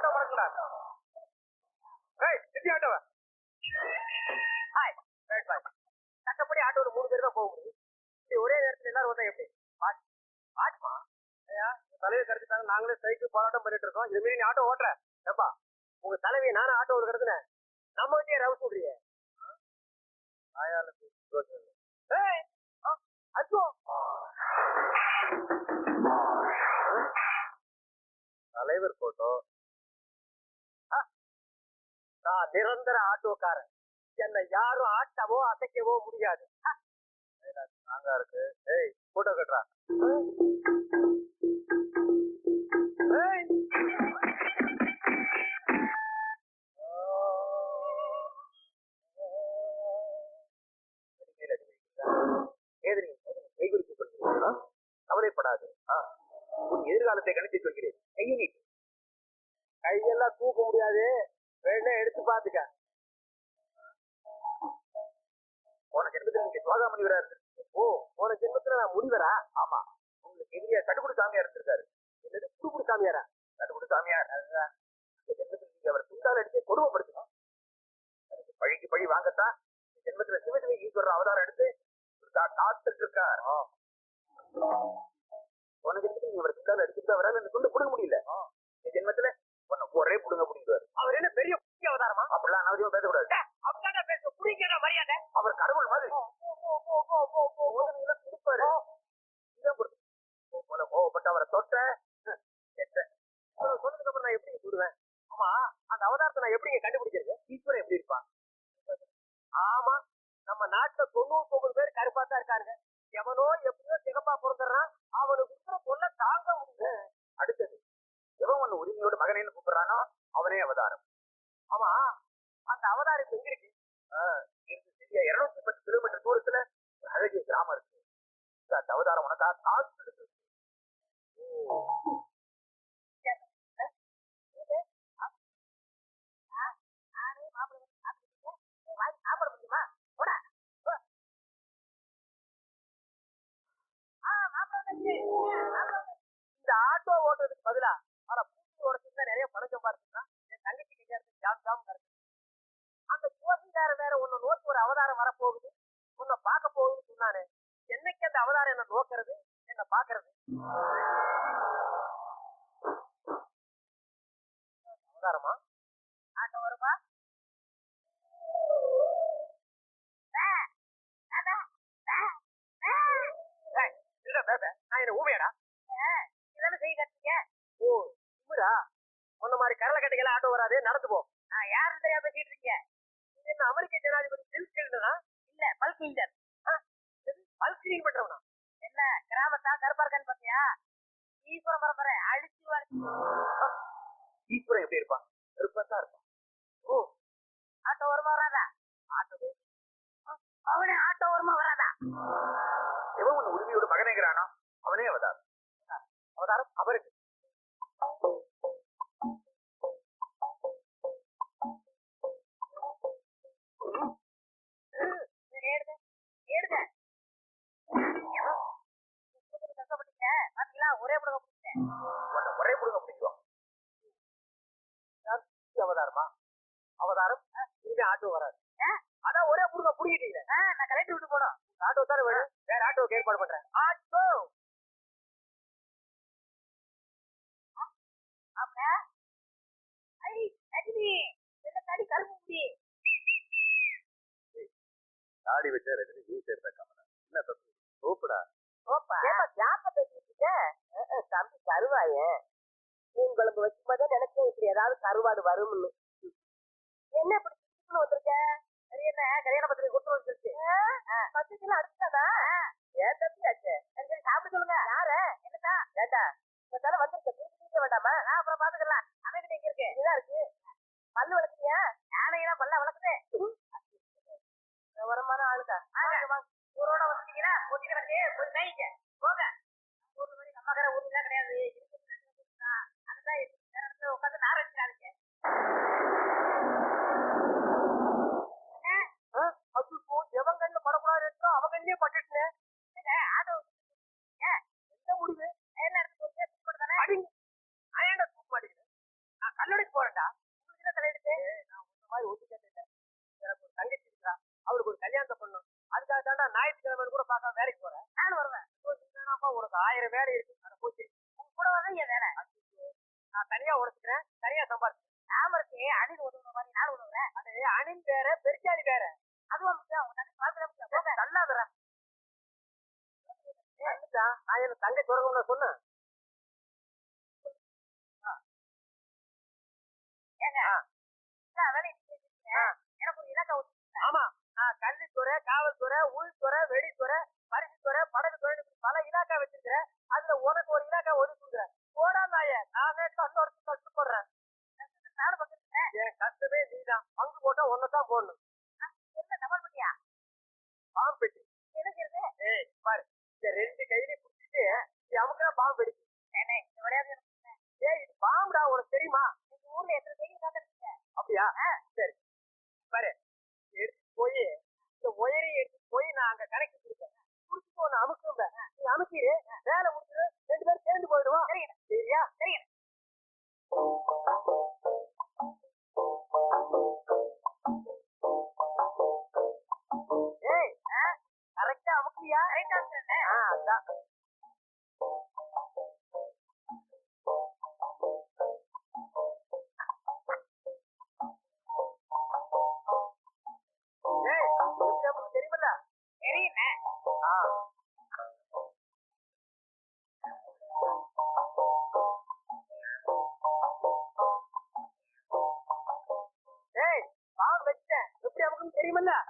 Auto மறக்கல ஏய் city ஆட்டோவா? ஹாய் ரைட் பாய் சட்டப்படி ஆட்டோல மூணு பேர் தான் போக முடியும் இப்படி ஒரே நேரத்துல எல்லாரும் வந்தா எப்படி? வாட்ச் வாட்மா ஐயா தலைவர் கிடைச்சிட்டாங்க. நாங்களே சைக்கிள் போராட்டம் பண்ணிட்டு இருக்கோம். இதுமாரி நீ ஆட்டோ ஓட்டுற. ஏப்பா உங்க தலைவி நானும் ஆட்டோ ஒரு கிடக்குனேன் நம்ம கிட்டே ரவு சொல்றியே ஏய் ஆ, அச்சோ தலைவர் போட்டோ நான் நிரந்தர ஆட்டோக்காரன். என்னை யாரும் ஆட்டவோ அசைக்கவோ முடியாது. நாங்க இருக்கு. ஏய் போட்டோ கட்டுறா. கவலைப்படாது. உன் எதிர்காலத்தை கணித்து சொல்கிறேன். கையை கையெல்லாம் தூக்க முடியாது. வேணா எடுத்து பாத்துக்க போன ஜென்மத்தில் நீங்க முனிவரா இருந்திருக்கீங்க ஓ போன ஜென்மத்துல நான் முனிவரா? ஆமா. உங்களுக்கு எதிரியா கட்டுக்குடி சாமியார் இருந்திருக்காரு. என்னது குடுக்குடி சாமியாரா? கட்டுக்குடி சாமியார் இந்த ஜென்மத்தில் நீங்க அவர் துண்டால் அடிச்சு கொடுமைப்படுத்தணும். பழிக்கு பழி வாங்கத்தான் ஜென்மத்துல சிவசிவ ஈஸ்வரர் அவதாரம் எடுத்து காத்துட்டு இருக்கார் போன ஜென்மத்தில் நீங்க அவர் துண்டால் அடிச்சுட்டு அவரால் இந்த துண்டு பிடுங்க முடியல. இந்த ஜென்மத்துல ஒரே புடுங்க முடியுவார் அவர் என்ன பெரிய புதிய அவதாரமா? அப்படிலாம் அனாவசியமா பேசக்கூடாது. அப்படிதான் பேச. புடிக்கிற மரியாதை. அவர் கடவுள் மாதிரி. கொடுப்பாரு. போல கோவப்பட்டு அவரை தொட்ட. சொன்னதுக்கு அப்புறம் நான் எப்படி சொல்லுவேன்? ஆமா அந்த அவதாரத்தை நான் எப்படி கண்டுபிடிக்கிறது? ஈஸ்வரன் எப்படி இருப்பான்? ஆமா நம்ம நாட்டுல தொண்ணூத்தி ஒன்பது பேர் கருப்பா தான் இருக்காங்க எவனோ எப்படியோ சிகப்பா பிறந்துடுறான். அவனுக்கு பொண்ணை தாங்க முடியல. அடுத்தது ஒண்ணு உரிமையோட மகனேன்னு கூப்பிடுறானோ? அவனே அவதாரம். ஆமா அந்த அவதாரம் இப்ப எங்க இருக்கு? சரியா? இருநூத்தி பத்து கிலோமீட்டர் தூரத்துல அழகிய கிராமம் இருக்கு. அந்த அவதாரம் உனக்கா? காத்து இருக்கு. இந்த ஆட்டோ ஓட்டுறதுக்கு பதிலா ஆனா பூச்சி ஓடச்சுன்னா நிறைய பணம் சம்பாதிச்சுன்னா என் தங்கச்சி இருந்து ஜாம் ஜாம் கிடக்கு அந்த ஜோசிகார வேற உன்னை நோக்கி ஒரு அவதாரம் வரப்போகுது. உன்னை பார்க்க போகுதுன்னு சொன்னானே. என்னைக்கு அந்த அவதாரம் என்ன நோக்கிறது? என்ன பாக்குறது அவதாரமா? ஆட்டோ வருமா? ஏய், இல்ல பேப நான் என்ன ஊமையாடா? இதென்ன செய்ய கத்துக்க. ஓ உம்முடா உன்ன மாதிரி கரல கட்டைகள் ஆட்டோ வராது. நடந்து போ யார் தெரியா பேசிட்டு இருக்கீங்க? இது என்ன அமெரிக்க ஜனாதிபதி பில் கிளின்டனா இல்ல பல் கிளின்டன் பல் கிளீன் பண்றவனா? என்ன கிராமத்தா? கருப்பா இருக்கான்னு பாத்தியா? ஈஸ்வர பரம்பரை அடிச்சு ஈஸ்வரன் எப்படி இருப்பான் கருப்பா தான் இருப்பான் ஓ. ஆட்டோ வருமா வராதா? ஆட்டோ அவனே ஆட்டோ வருமா வராதா? எவன் உன் உரிமையோட மகனேங்கிறானோ அவனே அவதாரம் அவதாரம் அவருக்கு. புடவை ஒரே புடவை பிடிக்கும் அவதாரமா? அவதாரம் இனிமே ஆட்டோ வராது. அதான் ஒரே புடுங்க புடிக்கிட்டீங்க நான் கலெக்டர் விட்டு போனோம் ஆட்டோ தானே வேணும்? வேற ஆட்டோக்கு ஏற்பாடு பண்றேன். ஆட்டோ! தாடி வச்சா ரெண்டு வீ சேர்த்த கமலா என்ன தப்பு சோப்புடா? தம்பி கருவாய உங்களுக்கு வச்சு போதே நினைச்சேன் இப்படி ஏதாவது கருவாடு வரும்னு. என்ன இப்படி சுத்திட்டு வந்திருக்க? அது என்ன? கல்யாண பத்திரிகை கொடுத்து வந்துருச்சு பத்திரிகைலாம் அடுத்தாதா ஏன் தம்பி ஆச்சு சரி சாப்பிட சொல்லுங்க. யாரு? என்னடா ஏண்டா? இந்த வந்துருக்க. தூக்கி வேண்டாமா? நான் அப்புறம் பாத்துக்கலாம். அமைக்கிட்ட எங்க இருக்கு. இதுதான் இருக்கு பல்லு வளர்க்குறியா? யானையெல்லாம் பல்ல வளர்க்குது. விவரமான ஆளுக்கா ஊரோட வந்துட்டீங்களா ஊட்டி கிடக்கு போய் போங்க. ஊரு மணி நம்ம கடை ஊட்டிலாம் கிடையாது. அதுதான் உட்காந்து நார் வச்சுக்காதீங்க. அதுக்கோ எவன் கண்ணு படக்கூடாது என்றோ அவன் கண்ணே பட்டுட்டேன். ஆட்டோ எந்த முடிவு? எல்லாருக்கும் ஒரு பேர் கொடுத்தானே அடிங்க அயன தூக்க நான் கல்லூரிக்கு போறேன்டா. உங்களுக்கு என்ன தலையெடுத்து நான் உன்ன மாதிரி ஒத்து கேட்டுட்டேன் எனக்கு ஒரு தங்கச்சி இருக்கா அவளுக்கு ஒரு கல்யாணத்தை பண்ணணும். அதுக்காக தாண்டா ஞாயிற்றுக்கிழமை கூட பார்க்காம வேலைக்கு போறேன். நானும் வருவேன். உனக்கு ஆயிரம் வேலை இருக்கு. போச்சு உங்க கூட வரதான் என் வேலை. நான் தனியா உழைச்சிக்கிறேன் தனியா சம்பாதிக்கிறேன் ஆமருக்கு அணில் உதவுற மாதிரி நான் உதவுறேன் அது அணில் வேற பெருச்சாளி வேற. அதுவும் நல்லா என்ன தங்கை நான் வேலை எனக்கு ஒரு இலக்கை. ஆமா. கல்வித்துறை காவல்துறை உள்துறை வெடித்துறை பரிசுத்துறை படகுத்துறை பல இலாக்கா வச்சிருக்கிறேன் அதுல உனக்கு ஒரு இலாக்கா ஒதுக்கி கொடுக்குறேன். போடா நாய நானே கஷ்டம் கஷ்டப்படுறேன் நானும் பக்கத்துல? என் கஷ்டமே நீதான். பங்கு போட்டா ஒன்னதான் போடணும். என்ன டபுள் பண்ணியா பாம்பு பெட்டி. செய்யுது ஏய் பாரு. இந்த ரெண்டு கையிலையும் பிடிச்சிட்டு நீ அமுக்குனா பாம்பு பெட்டி விளையாட்டு ஏய் இது பாம்புடா உனக்கு தெரியுமா? எங்க ஊர்ல எத்தனை பார்த்துருக்கீங்க அப்படியா? சரி. பாரு எடுத்து போய் இந்த ஒயரை எடுத்து போய் நான் அங்க கணக்கு கொடுப்பேன் கொடுத்துட்டு ஒன்று அமுக்குங்க அமுக்கிடு வேலை முடிச்சு ரெண்டு பேரும் சேர்ந்து போயிடுவோம். சரியா? சரிங்க. ஏய் கரெக்டா அமுக்குறியா கரெக்டா ஆ அதான். ലാഭമല്ല